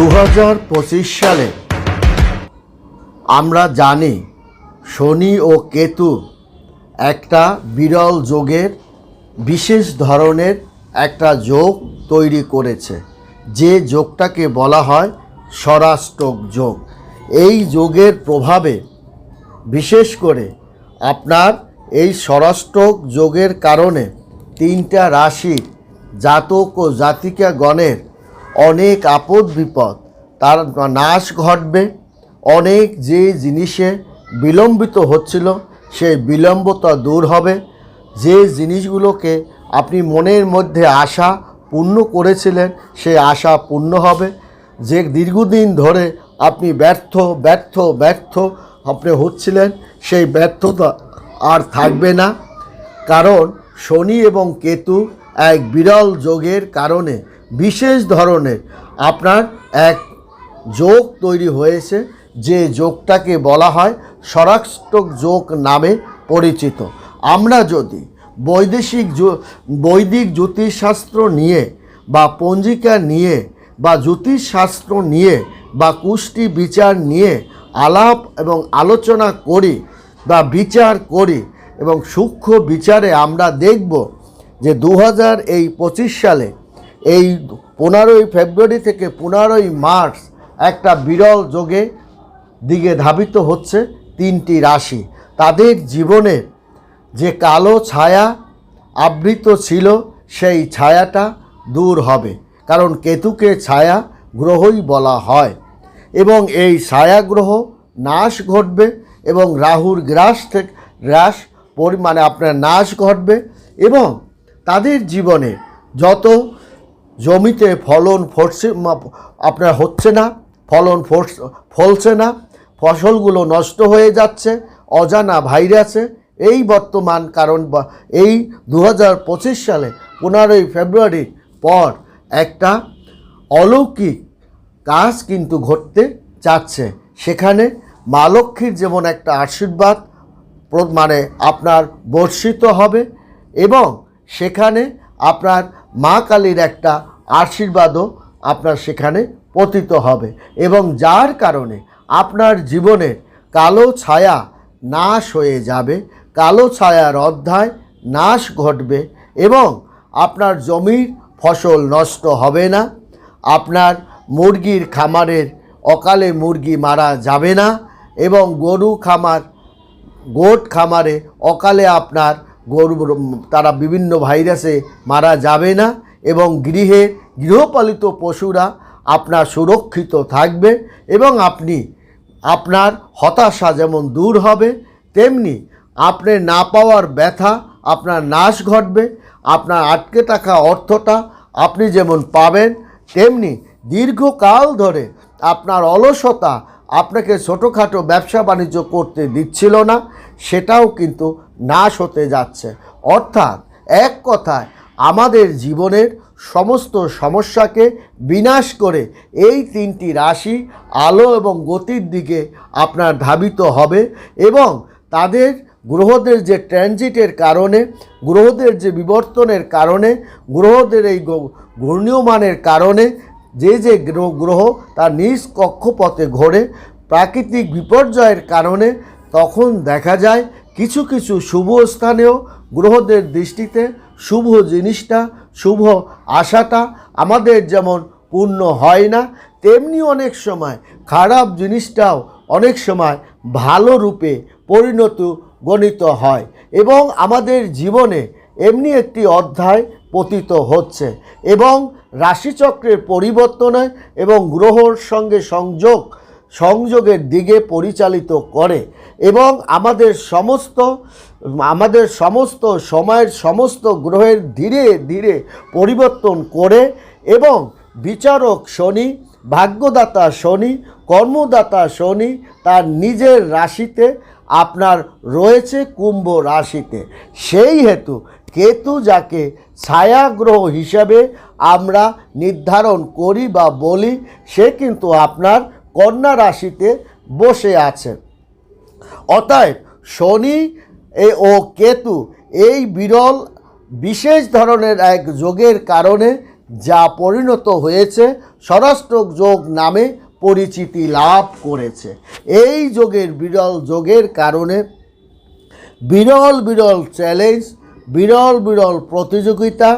দু হাজার পঁচিশ সালে আমরা জানি শনি ও কেতু একটা বিরল যোগের বিশেষ ধরনের একটা যোগ তৈরি করেছে। যে যোগটাকে বলা হয় স্বরাষ্ট্রক যোগ। এই যোগের প্রভাবে বিশেষ করে আপনার এই স্বরাষ্ট্রক যোগের কারণে তিনটা রাশির জাতক ও জাতিকাগণের অনেক আপদ বিপদ, তার নাশ ঘটবে। অনেক যে জিনিসে বিলম্বিত হচ্ছিল সেই বিলম্বতা দূর হবে। যে জিনিসগুলোকে আপনি মনের মধ্যে আশা পূর্ণ করেছিলেন, সেই আশা পূর্ণ হবে। যে দীর্ঘদিন ধরে আপনি ব্যর্থ ব্যর্থ ব্যর্থ আপনি হচ্ছিলেন, সেই ব্যর্থতা আর থাকবে না। কারণ শনি এবং কেতু এক বিরল যোগের কারণে বিশেষ ধরনের আপনার এক যোগ তৈরি হয়েছে, যে যোগটাকে বলা হয় স্বরাষ্ট্রক যোগ নামে পরিচিত। আমরা যদি বৈদেশিক বৈদিক জ্যোতিষশাস্ত্র নিয়ে বা পঞ্জিকা নিয়ে বা জ্যোতিষশাস্ত্র নিয়ে বা কুষ্টি বিচার নিয়ে আলাপ এবং আলোচনা করি বা বিচার করি এবং সূক্ষ্ম বিচারে আমরা দেখব যে দু হাজার এই পঁচিশ সালে এই পনেরোই ফেব্রুয়ারি থেকে পনেরোই মার্চ একটা বিরল যোগে দিকে ধাবিত হচ্ছে তিনটি রাশি। তাদের জীবনে যে কালো ছায়া আবৃত ছিল, সেই ছায়াটা দূর হবে। কারণ কেতুকে ছায়া গ্রহই বলা হয়। এবং এই ছায়া গ্রহ নাশ ঘটবে এবং রাহুর গ্রাস থেকে গ্রাস পরিমাণে আপনার নাশ ঘটবে এবং তাদের জীবনে যত জমিতে ফলন ফসছে আপনার হচ্ছে না, ফলন ফলছে না, ফসলগুলো নষ্ট হয়ে যাচ্ছে, অজানা ভাইরাসে, এই বর্তমান কারণ এই দু হাজার পঁচিশ সালে পনেরোই ফেব্রুয়ারির পর একটা অলৌকিক কাজ কিন্তু ঘটতে যাচ্ছে। সেখানে মা লক্ষ্মীর যেমন একটা আশীর্বাদ মানে আপনার বর্ষিত হবে এবং সেখানে আপনার মা কালীর একটা আশীর্বাদও আপনার সেখানে পতিত হবে। এবং যার কারণে আপনার জীবনের কালো ছায়া নাশ হয়ে যাবে, কালো ছায়ার অধ্যায় নাশ ঘটবে এবং আপনার জমির ফসল নষ্ট হবে না, আপনার মুরগির খামারের অকালে মুরগি মারা যাবে না এবং গরু খামার, গোট খামারে অকালে আপনার গরু তারা বিভিন্ন ভাইরাসে মারা যাবে না এবং গৃহে গৃহপালিত পশুরা আপনার সুরক্ষিত থাকবে এবং আপনি আপনার হতাশা যেমন দূর হবে, তেমনি আপনি না পাওয়ার ব্যথা, আপনার নাশ ঘটবে, আপনার আটকে থাকা অর্থটা আপনি যেমন পাবেন, তেমনি দীর্ঘকাল ধরে আপনার অলসতা আপনাকে ছোটোখাটো ব্যবসা বাণিজ্য করতে দিচ্ছিল না, সেটাও কিন্তু নাশ হতে যাচ্ছে। অর্থাৎ এক কথায়, আমাদের জীবনের সমস্ত সমস্যাকে বিনাশ করে এই তিনটি রাশি আলো এবং গতির দিকে আপনার ধাবিত হবে এবং তাদের গ্রহদের যে ট্রানজিটের কারণে, গ্রহদের যে বিবর্তনের কারণে, গ্রহদের এই ঘূর্ণীয়মানের কারণে যে যে গ্রহ তার নিজ কক্ষপথে ঘোরে প্রাকৃতিক বিপর্যয়ের কারণে তখন দেখা যায় কিছু কিছু শুভ স্থানেও গ্রহদের দৃষ্টিতে শুভ জিনিসটা, শুভ আশাটা আমাদের যেমন পূর্ণ হয় না, তেমনি অনেক সময় খারাপ জিনিসটাও অনেক সময় ভালো রূপে পরিণত, গণিত হয়। এবং আমাদের জীবনে এমনি একটি অধ্যায় পতিত হচ্ছে এবং রাশিচক্রের পরিবর্তনে এবং গ্রহর সঙ্গে সংযোগ, সংযোগের দিকে পরিচালিত করে এবং আমাদের সমস্ত আমাদের সমস্ত সময়ের সমস্ত গ্রহের ধীরে ধীরে পরিবর্তন করে এবং বিচারক শনি, ভাগ্যদাতা শনি, কর্মদাতা শনি তার নিজের রাশিতে আপনার রয়েছে কুম্ভ রাশিতে। সেই হেতু কেতু যাকে ছায়াগ্রহ হিসাবে আমরা নির্ধারণ করি বা বলি, সে কিন্তু আপনার কন্যা রাশিতে বসে আছে। অতএব শনি ও কেতু এই বিরল, বিশেষ ধরনের এক যোগের কারণে যা পরিণত হয়েছে স্বরাষ্ট্র যোগ নামে পরিচিতি লাভ করেছে। এই যোগের বিরল যোগের কারণে বিরল বিরল চ্যালেঞ্জ বিরল বিরল প্রতিযোগিতা,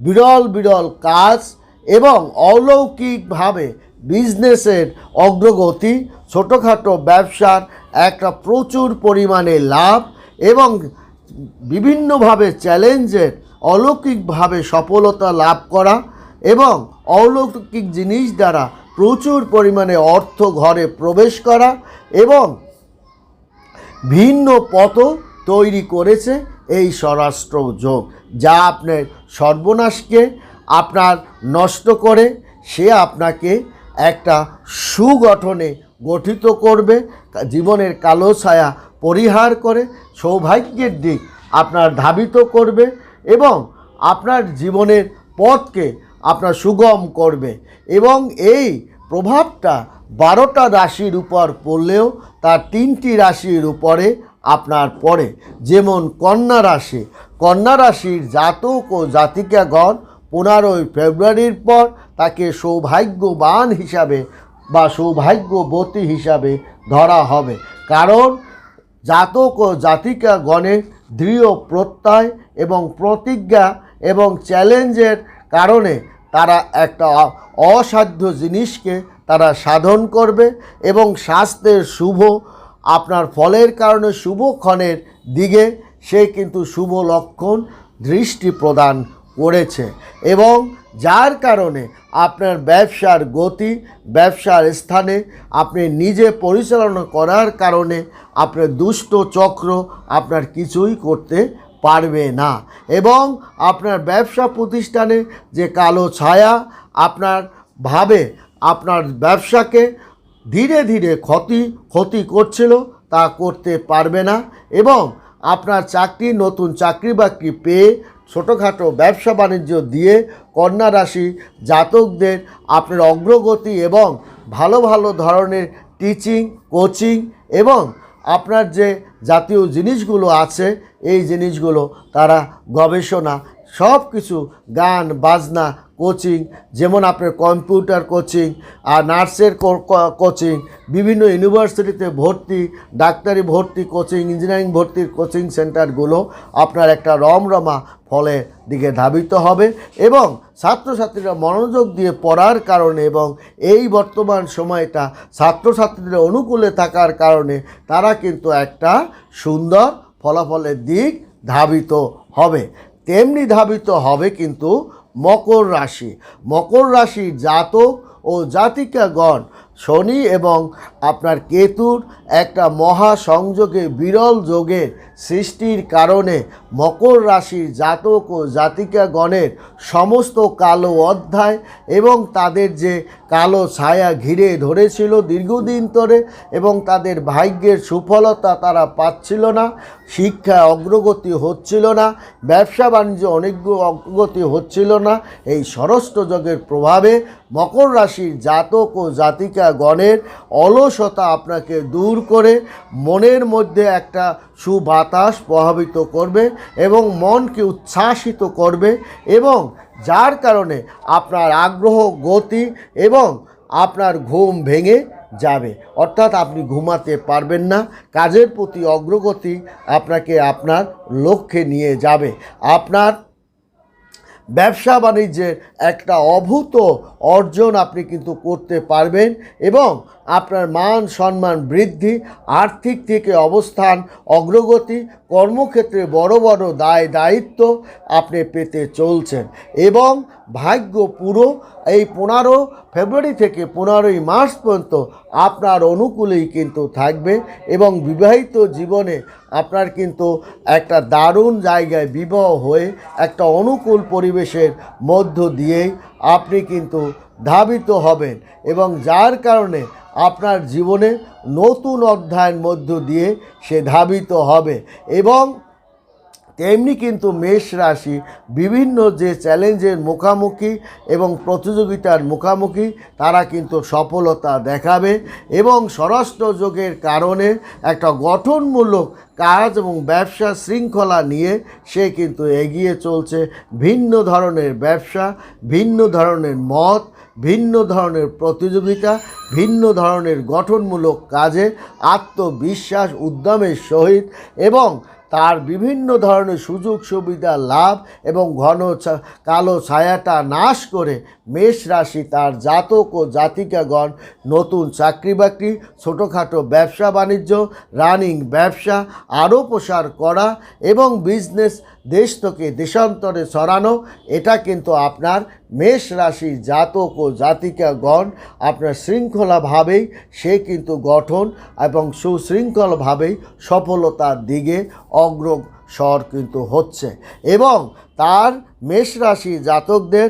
বিরল বিরল কাজ এবং অলৌকিকভাবে বিজনেসের অগ্রগতি, ছোটোখাটো ব্যবসার একটা প্রচুর পরিমাণে লাভ এবং বিভিন্নভাবে চ্যালেঞ্জের অলৌকিকভাবে সফলতা লাভ করা এবং অলৌকিক জিনিস দ্বারা প্রচুর পরিমাণে অর্থ ঘরে প্রবেশ করা এবং ভিন্ন পথ তৈরি করেছে এই স্বরাষ্ট্র যোগ, যা আপনার সর্বনাশকে আপনার নষ্ট করে, সে আপনাকে একটা সুগঠনে গঠিত করবে, জীবনের কালো ছায়া পরিহার করে, সৌভাগ্যের দিক আপনার ধাবিত করবে এবং আপনার জীবনের পথকে আপনার সুগম করবে এবং এই প্রভাবটা বারোটা রাশির উপর পড়লেও তার তিনটি রাশির উপরে আপনার পড়ে যেমন কন্যা রাশি, কন্যা রাশির জাতক ও জাতিকাগণ পনেরোই ফেব্রুয়ারির পর তাকে সৌভাগ্যবান হিসাবে বা সৌভাগ্যবতী হিসাবে ধরা হবে। কারণ জাতক ও জাতিকা গণের দৃঢ় প্রত্যয় এবং প্রতিজ্ঞা এবং চ্যালেঞ্জের কারণে তারা একটা অসাধ্য জিনিসকে তারা সাধন করবে এবং স্বাস্থ্যের শুভ আপনার ফলের কারণে শুভক্ষণের দিকে সে কিন্তু শুভ লক্ষণ দৃষ্টি প্রদান করেছে। এবং যার কারণে আপনার ব্যবসার গতি, ব্যবসার স্থানে আপনি নিজে পরিচালনা করার কারণে আপনার দুষ্ট চক্র আপনার কিছুই করতে পারবে না। এবং আপনার ব্যবসা প্রতিষ্ঠানে যে কালো ছায়া আপনার ভাবে আপনার ব্যবসাকে ধীরে ধীরে ক্ষতি ক্ষতি করছিল, তা করতে পারবে না এবং আপনার চাকরি, নতুন চাকরি বাকরি পেয়ে ছোটোখাটো ব্যবসা বাণিজ্য দিয়ে কন্যা রাশি জাতকদের আপনার অগ্রগতি এবং ভালো ভালো ধরনের টিচিং কোচিং এবং আপনার যে জাতীয় জিনিসগুলো আছে, এই জিনিসগুলো তারা গবেষণা সব কিছু গান, বাজনা কোচিং যেমন আপনার কম্পিউটার কোচিং আর নার্সের কোচিং বিভিন্ন ইউনিভার্সিটিতে ভর্তি, ডাক্তারি ভর্তি কোচিং ইঞ্জিনিয়ারিং ভর্তির কোচিং সেন্টারগুলো আপনার একটা রমরমা ফলের দিকে ধাবিত হবে এবং ছাত্রছাত্রীরা মনোযোগ দিয়ে পড়ার কারণে এবং এই বর্তমান সময়টা ছাত্রছাত্রীদের অনুকূলে থাকার কারণে তারা কিন্তু একটা সুন্দর ফলাফলের দিক ধাবিত হবে। তেমনি ধাবিত হবে কিন্তু মকর রাশি। মকর রাশি জাতক ও জাতিকাগণ, শনি এবং আপনার কেতুর একটা মহা সংযোগে বিরল যোগের সৃষ্টির কারণে মকর রাশির জাতক ও জাতিকাগণের সমস্ত কালো অধ্যায় এবং তাদের যে কালো ছায়া ঘিরে ধরেছিল দীর্ঘদিন ধরে এবং তাদের ভাগ্যের সুফলতা তারা পাচ্ছিল না শিক্ষা অগ্রগতি হচ্ছিল না, ব্যবসা বাণিজ্য অনেক অগ্রগতি হচ্ছিল না, এই ষষ্ঠ যোগের প্রভাবে মকর রাশির জাতক ও জাতিকা গণের অলসতা আপনাকে দূর করে মনের মধ্যে একটা সুবাতাস প্রভাবিত করবে এবং মনকে উচ্ছ্বাসিত করবে এবং যার কারণে আপনার আগ্রহ, গতি এবং আপনার ঘুম ভেঙে যাবে। অর্থাৎ আপনি ঘুমাতে পারবেন না। কাজের প্রতি অগ্রগতি আপনাকে আপনার লক্ষ্যে নিয়ে যাবে। আপনার ব্যবসা বাণিজ্যের একটা অভূত অর্জন আপনি কিন্তু করতে পারবেন এবং আপনার মান সম্মান বৃদ্ধি, আর্থিক থেকে অবস্থান, অগ্রগতি কর্মক্ষেত্রে বড় বড় দায় দায়িত্ব আপনি পেতে চলছেন। এবং ভাগ্য পুরো এই পনেরো ফেব্রুয়ারি থেকে পনেরোই মার্চ পর্যন্ত আপনার অনুকূলেই কিন্তু থাকবে এবং বিবাহিত জীবনে আপনার কিন্তু একটা দারুণ জায়গায় বিবাহ হয়ে একটা অনুকূল পরিবেশের মধ্য দিয়েই আপনি কিন্তু ধাবিত হবেন এবং যার কারণে আপনার জীবনে নতুন অধ্যায়ের মধ্য দিয়ে সে ধাবিত হবে। এবং তেমনি কিন্তু মেষ রাশি বিভিন্ন যে চ্যালেঞ্জের মুখামুখি এবং প্রতিযোগিতার মুখামুখি, তারা কিন্তু সফলতা দেখাবে এবং স্বরাষ্ট্র যোগের কারণে একটা গঠনমূলক কাজ এবং ব্যবসা শৃঙ্খলা নিয়ে সে কিন্তু এগিয়ে চলছে। ভিন্ন ধরনের ব্যবসা, ভিন্ন ধরনের মত ভিন্ন ধরনের প্রতিযোগিতা, ভিন্ন ধরনের গঠনমূলক কাজে, আত্মবিশ্বাস উদ্যমের সহিত এবং তার বিভিন্ন ধরনের সুযোগ সুবিধা লাভ এবং ঘন কালো ছায়াটা নাশ করে মেষ রাশি তার জাতক ও জাতিকাগণ নতুন চাকরি বাকরি, ছোটোখাটো ব্যবসা বাণিজ্য, রানিং ব্যবসা আরও প্রসার করা এবং বিজনেস দেশ থেকে দেশান্তরে ছড়ানো, এটা কিন্তু আপনার মেষ রাশি জাতক ও জাতিকাগণ আপনার শৃঙ্খলাভাবেই সে কিন্তু গঠন এবং সুশৃঙ্খলভাবেই সফলতার দিকে অগ্রসর কিন্তু হচ্ছে। এবং তার মেষ রাশি জাতকদের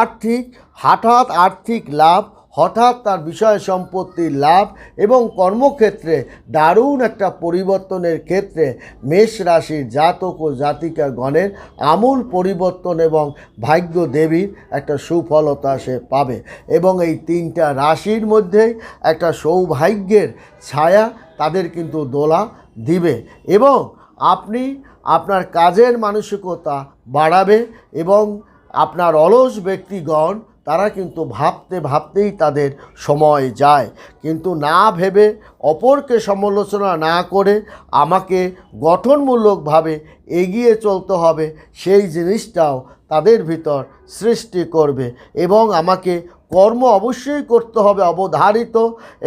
আর্থিক, হঠাৎ আর্থিক লাভ হঠাৎ তার বিষয় সম্পত্তির লাভ এবং কর্মক্ষেত্রে দারুণ একটা পরিবর্তনের ক্ষেত্রে মেষ রাশির জাতক ও জাতিকা গণের আমূল পরিবর্তন এবং ভাগ্য দেবীর একটা সুফলতা সে পাবে। এবং এই তিনটা রাশির মধ্যেই একটা সৌভাগ্যের ছায়া তাদের কিন্তু দোলা দিবে এবং আপনি আপনার কাজের মানসিকতা বাড়াবে এবং আপনার অলস ব্যক্তিগণ তারা কিন্তু ভাবতে ভাবতেই তাদের সময় যায়। কিন্তু না ভেবে অপরকে সমালোচনা না করে আমাকে গঠনমূলকভাবে এগিয়ে চলতে হবে, সেই জিনিসটাও তাদের ভিতর সৃষ্টি করবে এবং আমাকে কর্ম অবশ্যই করতে হবে অবধারিত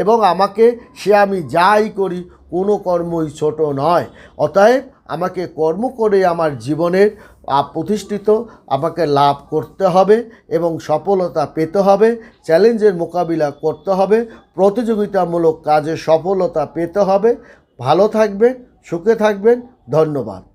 এবং আমাকে সে আমি যাই করি কোনো কর্মই ছোট নয়। অতএব আমাকে কর্ম করে আমার জীবনের প্রতিষ্ঠিত, আমাকে লাভ করতে হবে এবং সফলতা পেতে হবে, চ্যালেঞ্জের মোকাবিলা করতে হবে, প্রতিযোগিতামূলক কাজে সফলতা পেতে হবে। ভালো থাকবেন, সুখে থাকবেন, ধন্যবাদ।